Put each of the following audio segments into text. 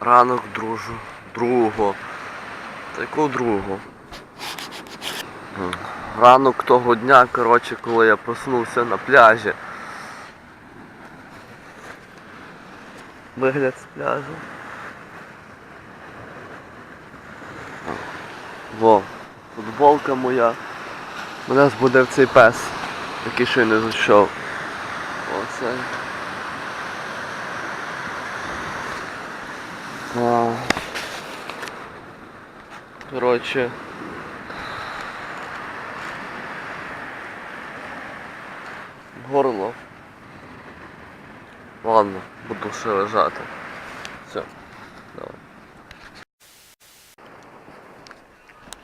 ранок дружу, другого. Та якого другого? Ранок того дня, коротше, коли я проснувся на пляжі. Вигляд з пляжу. Во, футболка моя. Мене збудив цей пес, який щойно зайшов. Оце. А. Коротше. Горло. Ладно, буду ще лежати. Все. Давай.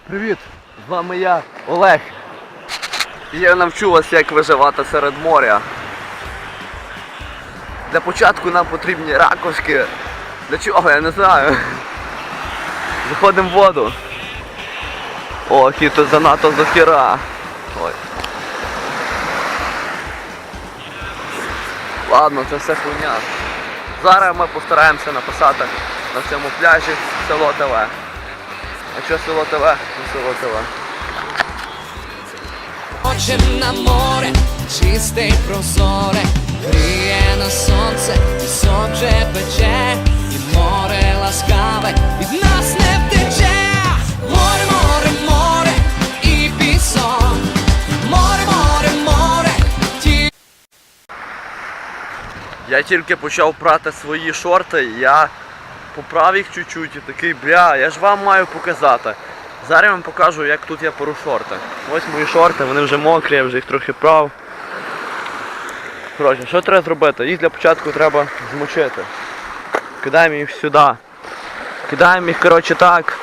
Привіт! З вами я, Олег. І Я навчу вас, як виживати серед моря. Для початку нам потрібні ракушки. Для чого? Я не знаю. Заходимо в воду. О, тут занадто захіра. Ой. Ладно, це все хуйня. Зараз ми постараємося написати на цьому пляжі село ТВ. А що село ТВ? Ну село ТВ. Очі на море, чисте й прозоре, Я тільки почав прати свої шорти, я поправив їх чуть-чуть і такий, бля, я ж вам маю показати. Зараз я вам покажу, як тут я пору шорти. Ось мої шорти, вони вже мокрі, я вже їх трохи прав. Коротше, що треба зробити? Їх для початку треба змочити. Кидаємо їх сюди. Кидаємо їх, коротше, так.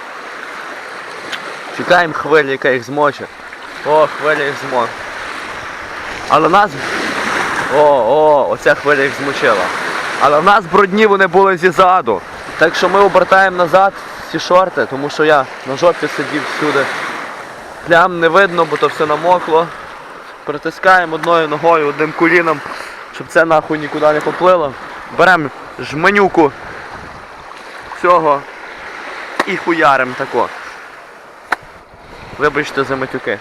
Чекаємо хвилі, яка їх змочить. О, хвиля їх змочить. Але нас о, о, оця хвиля їх змочила. Але в нас брудні вони були зізаду. Так що ми обертаємо назад ці шорти, тому що я на жопі сидів всюди. Плям не видно, бо то все намокло. Притискаємо одною ногою, одним коліном, щоб це нахуй нікуди не поплило. Беремо жменюку цього і хуярим тако. Вибачте за матюки.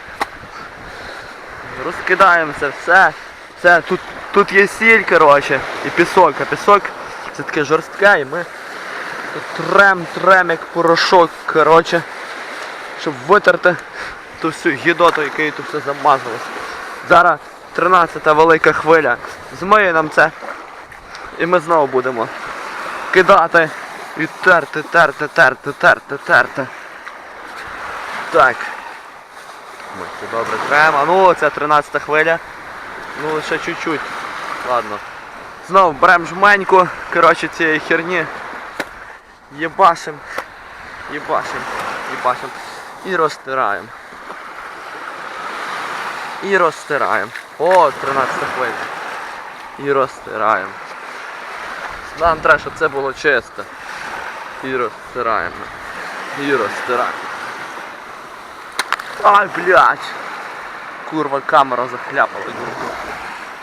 Розкидаємо це все. Все, тут, тут є сіль, коротше, і пісок, а пісок це таке жорстке, і ми тут трем, трем, як порошок, коротше, щоб витерти ту всю гідоту, якою тут все замазалось. Зараз 13-та велика хвиля. Змиє нам це. І ми знову будемо кидати і терти, терти, терти, терти, терти. Так. Ми це добре тремо. Ну, це 13 хвиля. Ну лише чуть-чуть. Ладно. Знову беремо жменьку, коротше, цієї херні. Єбашим. Єбашим. Єбашим. І розтираємо. І розтираємо. О, 13 хвиля. І розтираємо. Нам треба, щоб це було чисто. І розтираємо. І розтираємо. Ай, блядь. Курва, камера захляпала.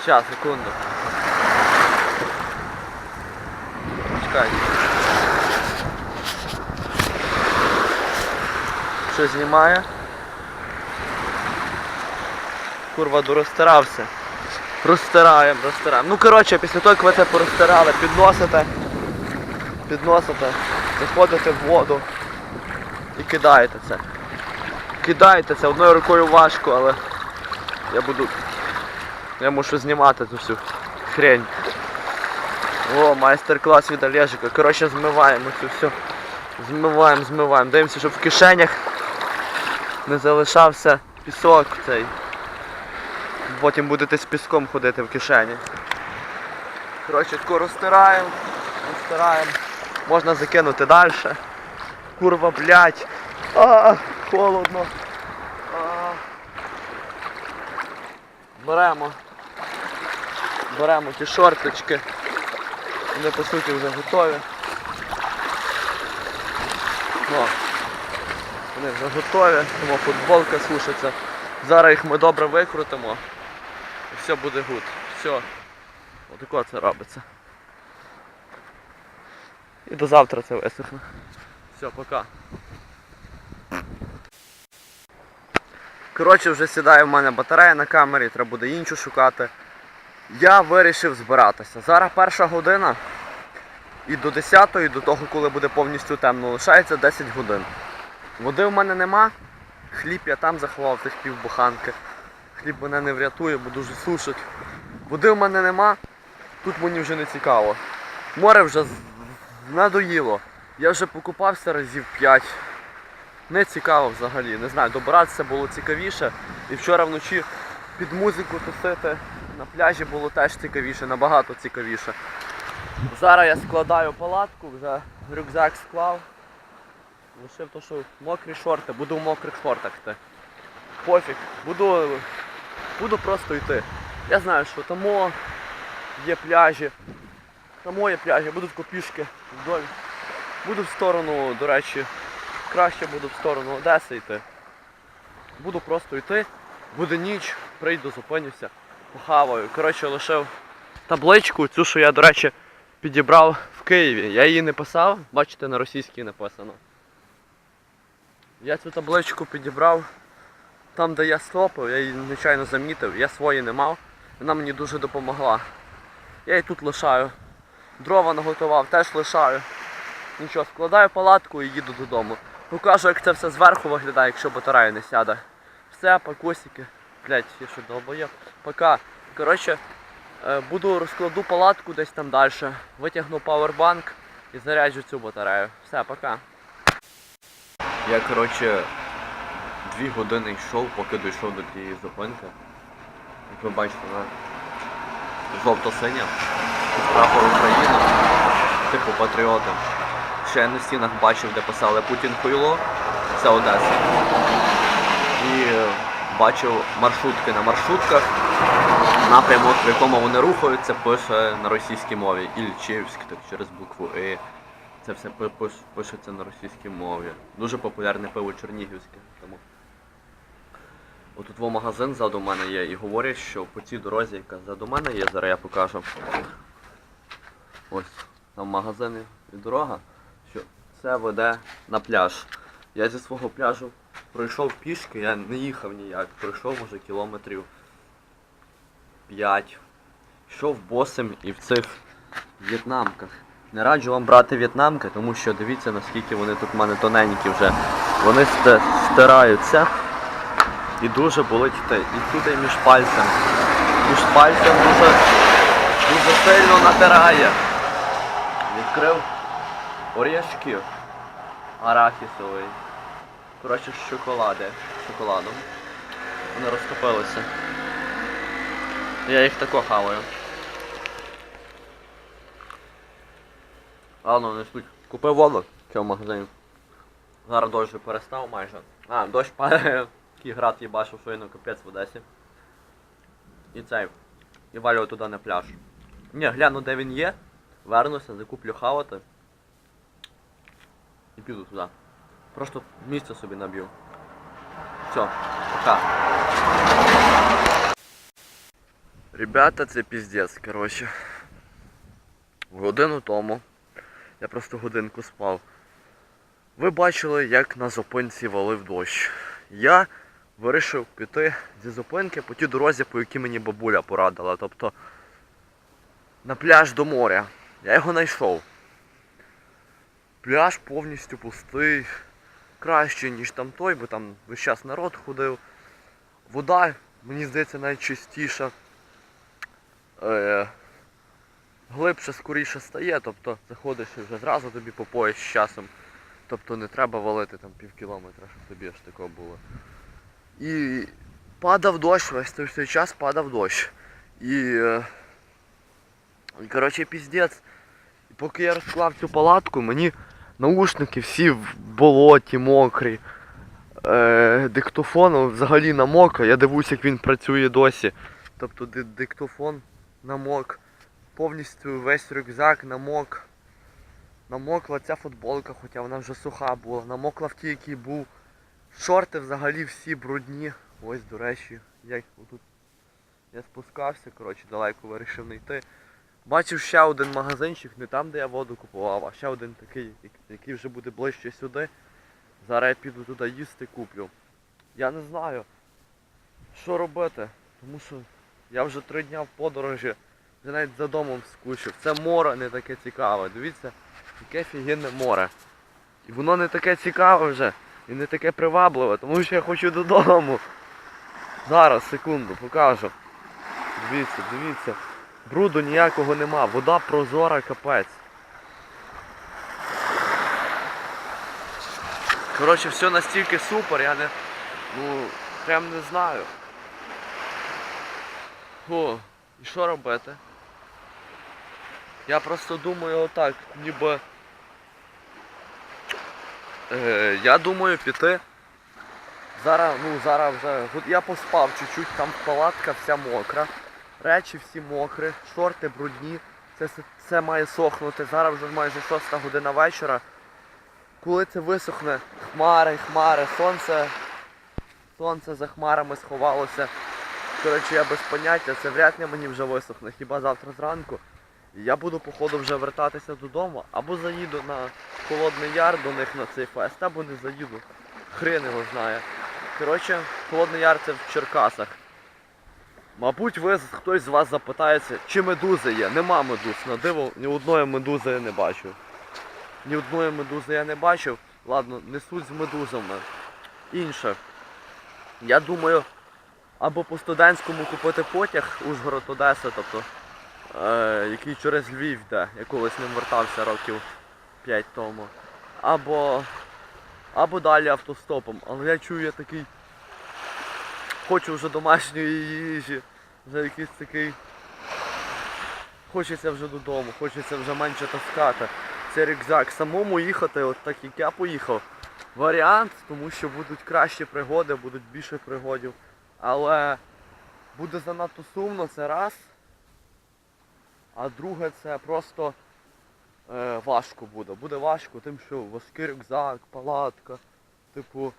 Сейчас, секунду. Чекай. Що знімає? Курва, дорозтирався. Розтираємо, розтираємо. Ну коротше, після того, як ви це порозтирали, підносите, підносите, заходите в воду і кидаєте це. Кидаєте це одною рукою важко, але я буду. Я мушу знімати цю всю хрень. О, майстер-клас від Олежика. Коротше, змиваємо цю всю. Змиваємо, змиваємо. Дивимося, щоб в кишенях не залишався пісок цей. Потім будете з піском ходити в кишені. Коротше, тако розтираємо, розтираємо. Можна закинути далі. Курва, блядь. А, холодно. А. Беремо. Беремо ті шорточки. Вони по суті вже готові. О, вони вже готові, тому футболка сушиться. Зараз їх ми добре викрутимо. І все буде гуд. Все. Отако це робиться. І до завтра це висохне. Все, пока. Коротше, вже сідає в мене батарея на камері, треба буде іншу шукати. Я вирішив збиратися. Зараз перша година. І до 10 до того, коли буде повністю темно, лишається 10 годин. Води в мене нема. Хліб я там заховав, тих півбуханки. Хліб мене не врятує, бо дуже сушить. Води в мене нема. Тут мені вже не цікаво. Море вже надоїло. Я вже покупався разів 5. Не цікаво взагалі. Не знаю, добиратися було цікавіше. І вчора вночі під музику тусити на пляжі було теж цікавіше, набагато цікавіше. Зараз я складаю палатку, вже рюкзак склав. Лишив то, що мокрі шорти, буду в мокрих шортах йти. Пофіг, буду, буду просто йти. Я знаю, що там є пляжі. Там є пляжі, буду в копішки вдоль. Буду в сторону, до речі, краще буду в сторону Одеси йти. Буду просто йти, буде ніч, прийду, зупинюся, похаваю. Коротше, лишив табличку, цю, що я, до речі, підібрав в Києві. Я її не писав, бачите, на російській написано. Я цю табличку підібрав там, де я стопив, я її звичайно замітив, я свої не мав. Вона мені дуже допомогла. Я її тут лишаю. Дрова наготував, теж лишаю. Нічого, складаю палатку і їду додому. Покажу, як це все зверху виглядає, якщо батарея не сяде. Все, пакосики. Блять, я що долбоєб. Пока. Коротше, е, буду розкладу палатку десь там далі. Витягну павербанк і заряджу цю батарею. Все, пока. Я, коротше, дві години йшов, поки дійшов до тієї зупинки. Як ви бачите, вона жовто-синя. Прапор України. Типу патріоти. Ще я на стінах бачив, де писали Путін хуйло. Це Одеса. Бачив маршрутки на маршрутках. Напрямок, в якому вони рухаються, пише на російській мові. Ільчівськ, так через букву І. Це все пишеться на російській мові. Дуже популярне пиво чернігівське. Тому. Отут во магазин ззаду мене є і говорять, що по цій дорозі, яка ззаду мене є, зараз я покажу. Ось там магазини і дорога, що це веде на пляж. Я зі свого пляжу пройшов пішки, я не їхав ніяк, пройшов може кілометрів 5. Йшов босим і в цих в'єтнамках. Не раджу вам брати в'єтнамки, тому що дивіться наскільки вони тут в мене тоненькі вже. Вони стираються і дуже болить те. І тут і між пальцем. Між пальцем дуже, дуже сильно натирає. Відкрив орішки арахісовий. Коротше, з шоколади. Шоколадом. Вони розтопилися. Я їх тако хаваю. Ладно, не суть. Купив воду в цьому магазині. Зараз дощ перестав майже. А, дощ падає. Такий град їбашив, що на капець в Одесі. І цей. І валю туди на пляж. Ні, гляну де він є. Вернуся, закуплю хавати. І піду туди. Просто місце собі наб'ю. Все, пока. Ребята, це піздець, коротше. Годину тому. Я просто годинку спав. Ви бачили, як на зупинці валив дощ. Я вирішив піти зі зупинки по тій дорозі, по якій мені бабуля порадила. Тобто на пляж до моря. Я його знайшов. Пляж повністю пустий. Краще, ніж там той, бо там весь час народ ходив. Вода, мені здається, навіть чистіша. Е, глибше, скоріше стає, тобто заходиш і вже зразу тобі по пояс з часом. Тобто не треба валити там пів кілометра, щоб тобі аж такого було. І падав дощ, весь той, цей час падав дощ. І, е, коротше піздець. Поки я розклав цю палатку, мені наушники всі в болоті, мокрі. Е, диктофон взагалі намок, я дивлюсь, як він працює досі. Тобто диктофон намок. Повністю весь рюкзак намок. Намокла ця футболка, хоча вона вже суха була. Намокла в тій, який був. Шорти взагалі всі брудні. Ось, до речі, я отут я спускався, коротше, далеко вирішив не йти. Бачив ще один магазинчик, не там, де я воду купував, а ще один такий, який вже буде ближче сюди. Зараз я піду туди їсти куплю. Я не знаю, що робити, тому що я вже три дня в подорожі, вже навіть за домом скучив. Це море не таке цікаве. Дивіться, яке фігінне море. І воно не таке цікаве вже, і не таке привабливе, тому що я хочу додому. Зараз, секунду, покажу. Дивіться, дивіться. Бруду ніякого нема, вода прозора капець. Коротше, все настільки супер, я не. Ну, прям не знаю. О, і що робити? Я просто думаю отак, ніби. Е, я думаю піти. Зараз, ну зараз вже. Я поспав чуть-чуть, там палатка вся мокра. Речі всі мокрі, шорти брудні. Це все- має сохнути. Зараз вже майже 6 година вечора. Коли це висохне, хмари, хмари, сонце. Сонце за хмарами сховалося. Коротше, я без поняття, це вряд ли мені вже висохне, хіба завтра зранку. Я буду, походу, вже вертатися додому, або заїду на Холодний Яр до них на цей фест, або не заїду. Хрен його знає. Коротше, Холодний Яр це в Черкасах. Мабуть, ви хтось з вас запитається, чи медузи є. Нема медуз. На диво, ні одної медузи я не бачив. Ні одної медузи я не бачив. Ладно, не суть з медузами. Інше. Я думаю, або по студентському купити потяг Ужгород Одеса, тобто, е, який через Львів йде. Я колись ним вертався років 5 тому. Або, або далі автостопом. Але я чую, я такий хочу вже домашньої їжі, вже якийсь такий. Хочеться вже додому, хочеться вже менше таскати. Це рюкзак. Самому їхати, от так як я поїхав. Варіант, тому що будуть кращі пригоди, будуть більше пригодів. Але буде занадто сумно, це раз. А друге це просто е, важко буде. Буде важко, тим, що важкий рюкзак, палатка, типу,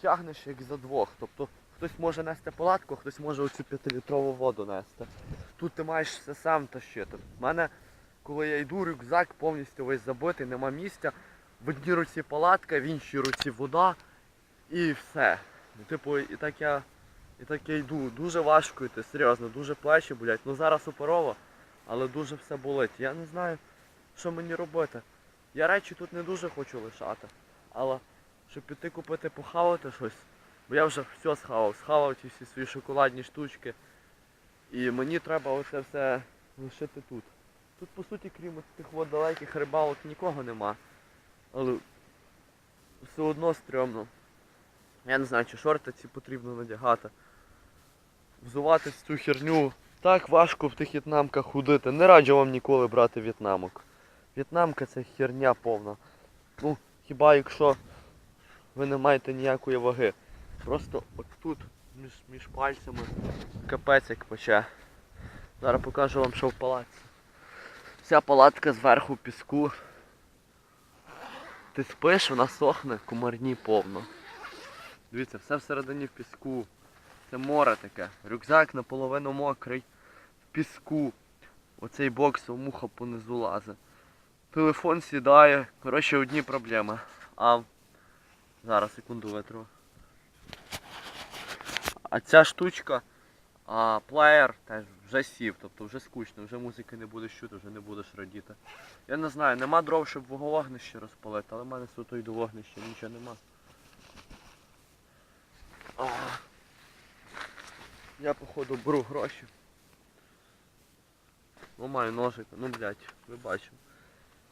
тягнеш як за двох. Тобто хтось може нести палатку, хтось може оцю п'ятилітрову воду нести. Тут ти маєш все сам тащити. У мене, коли я йду, рюкзак повністю весь забитий, нема місця. В одній руці палатка, в іншій руці вода і все. Ну, типу, і так я. І так я йду. Дуже важко йти, серйозно, дуже плечі болять. Ну зараз суперово, але дуже все болить. Я не знаю, що мені робити. Я речі тут не дуже хочу лишати. Але щоб піти купити похавати щось, бо я вже все схавав, схавав ті всі свої шоколадні штучки. І мені треба оце все лишити тут. Тут по суті, крім тих от далеких рибалок, нікого нема. Але все одно стрьомно. Я не знаю, чи шорти ці потрібно надягати. Взувати цю херню. Так важко в тих в'єтнамках ходити. Не раджу вам ніколи брати в'єтнамок. В'єтнамка це херня повна. Ну, хіба якщо ви не маєте ніякої ваги. Просто от тут, між, між пальцями, капець як пече. Зараз покажу вам, що в палаці. Вся палатка зверху в піску. Ти спиш, вона сохне, комарні повно. Дивіться, все всередині в піску. Це море таке. Рюкзак наполовину мокрий, в піску. Оцей бокс муха понизу лазить. Телефон сідає. Коротше, одні проблеми. А зараз секунду витру. А ця штучка, а плеєр теж вже сів, тобто вже скучно, вже музики не будеш чути, вже не будеш радіти. Я не знаю, нема дров, щоб вогнище розпалити, але в мене суто й до вогнища нічого нема. А, я походу беру гроші. Ну маю ножик, ну блять, ви бачите.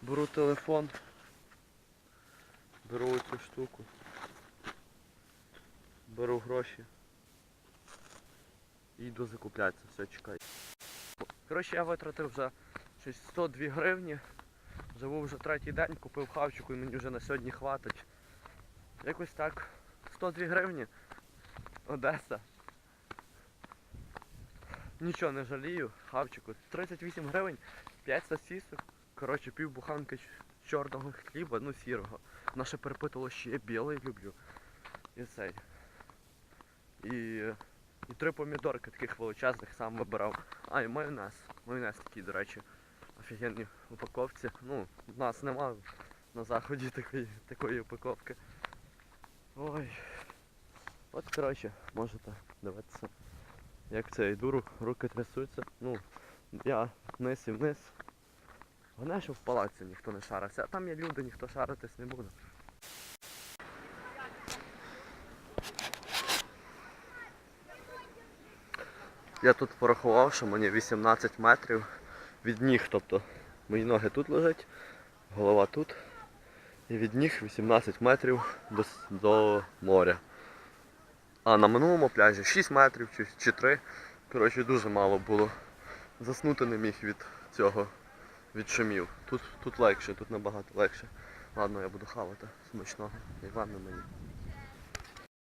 Беру телефон. Беру оцю штуку. Беру гроші. І йду закуплятися, все, чекай. Коротше, я витратив вже щось 102 гривні. Живу вже третій день, купив хавчику і мені вже на сьогодні хватить. Якось так. 102 гривні. Одеса. Нічого не жалію, хавчику. 38 гривень, 5 сосісок. Коротше, пів буханки чорного хліба, ну сірого. Наше перепитувало, що я білий люблю. І цей. І І три помідорки таких величезних сам вибирав. А, і майонез. Майонез такий, до речі, офігенні упаковці. Ну, в нас нема на заході такої, такої упаковки. Ой. От коротше, можете дивитися. Як це йду, ру- руки трясуться. Ну, я вниз і вниз. Головне, що в палаці ніхто не шарився, а там є люди, ніхто шаритись не буде. Я тут порахував, що мені 18 метрів від ніг, тобто мої ноги тут лежать, голова тут. І від ніг 18 метрів до, до моря. А на минулому пляжі 6 метрів чи, чи 3. Коротше, дуже мало було. Заснути не міг від цього, від шумів. Тут, тут легше, тут набагато легше. Ладно, я буду хавати смачного. І ладно мені.